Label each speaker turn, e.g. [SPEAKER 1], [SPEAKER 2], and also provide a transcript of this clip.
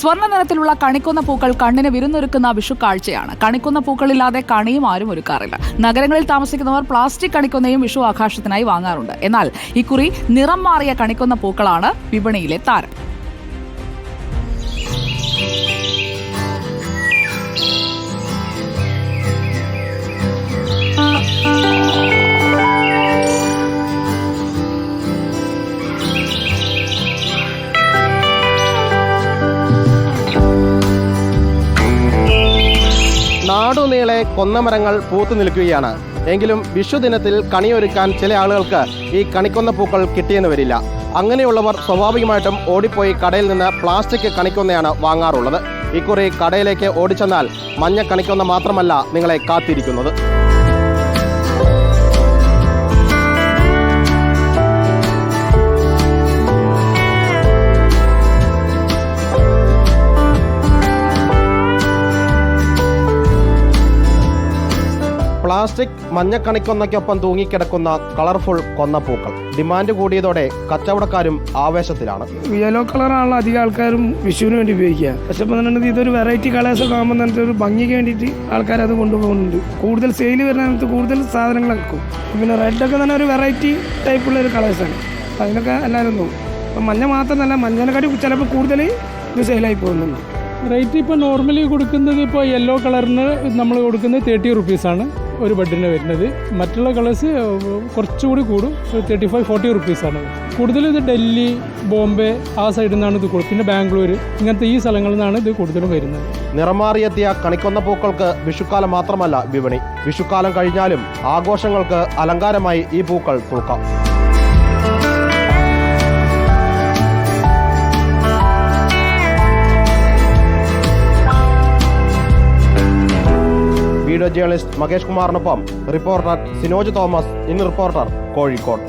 [SPEAKER 1] സ്വർണ നിറത്തിലുള്ള കണിക്കുന്ന പൂക്കൾ കണ്ണിന് വിരുന്നൊരുക്കുന്ന വിഷു കാഴ്ചയാണ്. കണിക്കൊന്ന പൂക്കളില്ലാതെ കണിയും ആരും ഒരുക്കാറില്ല. നഗരങ്ങളിൽ താമസിക്കുന്നവർ പ്ലാസ്റ്റിക് കണിക്കുന്നയും വിഷു ആഘാഷത്തിനായി വാങ്ങാറുണ്ട്. എന്നാൽ ഇക്കുറി നിറം മാറിയ കണിക്കുന്ന പൂക്കളാണ് വിപണിയിലെ താരം.
[SPEAKER 2] നാടുനീളെ കൊന്നമരങ്ങൾ പൂത്തു നിൽക്കുകയാണ്. എങ്കിലും വിഷുദിനത്തിൽ കണിയൊരുക്കാൻ ചില ആളുകൾക്ക് ഈ കണിക്കൊന്ന പൂക്കൾ കിട്ടിയെന്ന് വരില്ല. അങ്ങനെയുള്ളവർ സ്വാഭാവികമായിട്ടും ഓടിപ്പോയി കടയിൽ നിന്ന് പ്ലാസ്റ്റിക് കണിക്കൊന്നയാണ് വാങ്ങാറുള്ളത്. ഇക്കുറി കടയിലേക്ക് ഓടിച്ചെന്നാൽ മഞ്ഞ കണിക്കൊന്ന മാത്രമല്ല നിങ്ങളെ കാത്തിരിക്കുന്നത്. പ്ലാസ്റ്റിക് മഞ്ഞക്കണിക്കൊന്നയ്ക്കൊപ്പം തൂങ്ങിക്കിടക്കുന്ന കളർഫുൾ കൊന്നപ്പൂക്കൾ. ഡിമാൻഡ് കൂടിയതോടെ കച്ചവടക്കാരും ആവേശത്തിലാണ്.
[SPEAKER 3] യെല്ലോ കളറാണല്ലോ അധികം ആൾക്കാരും വിഷുവിന് വേണ്ടി ഉപയോഗിക്കുക. പക്ഷെ പറഞ്ഞിട്ടുണ്ടെങ്കിൽ തന്നെ ഇതൊരു വെറൈറ്റി കളേഴ്സ് ഒക്കെ ആകുമ്പോൾ തന്നെ ഒരു ഭംഗിക്ക് വേണ്ടിയിട്ട് ആൾക്കാർ അത് കൊണ്ടുപോകുന്നുണ്ട്. കൂടുതൽ സെയിൽ വരുന്നതിനകത്ത് കൂടുതൽ സാധനങ്ങൾ വെക്കും പിന്നെ റെഡ് ഒക്കെ തന്നെ ഒരു വെറൈറ്റി ടൈപ്പുള്ള ഒരു കളേഴ്സാണ് അപ്പം അതിനൊക്കെ എല്ലാവരും നോക്കും. അപ്പം മഞ്ഞ മാത്രമല്ല മഞ്ഞനെക്കാട്ടി ചിലപ്പോൾ കൂടുതൽ ഇത് സെയിലായി പോകുന്നുണ്ട്.
[SPEAKER 4] റേറ്റ് ഇപ്പോൾ നോർമലി കൊടുക്കുന്നത് ഇപ്പോൾ യെല്ലോ കളറിന് നമ്മൾ കൊടുക്കുന്നത് തേർട്ടി റുപ്പീസാണ് ഒരു ബഡിന് വരുന്നത്. മറ്റുള്ള കളേഴ്സ് കുറച്ചുകൂടി കൂടും. തേർട്ടി ഫൈവ് ഫോർട്ടി റുപ്പീസാണ് കൂടുതലും ഇത് ഡൽഹി ബോംബെ ആ സൈഡിൽ നിന്നാണ് ഇത് കൊടുക്കുന്നത് പിന്നെ ബാംഗ്ലൂർ ഇങ്ങനത്തെ ഈ സ്ഥലങ്ങളിൽ നിന്നാണ് ഇത് കൂടുതലും വരുന്നത്.
[SPEAKER 2] നിറമാറിയെത്തിയ കണിക്കൊന്ന പൂക്കൾക്ക് വിഷുക്കാലം മാത്രമല്ല വിപണി. വിഷുക്കാലം കഴിഞ്ഞാലും ആഘോഷങ്ങൾക്ക് അലങ്കാരമായി ഈ പൂക്കൾ തൂക്കാം video journalist Makesh കുമാറിനൊപ്പം reporter Sinoj Thomas in reporter Kozhikode.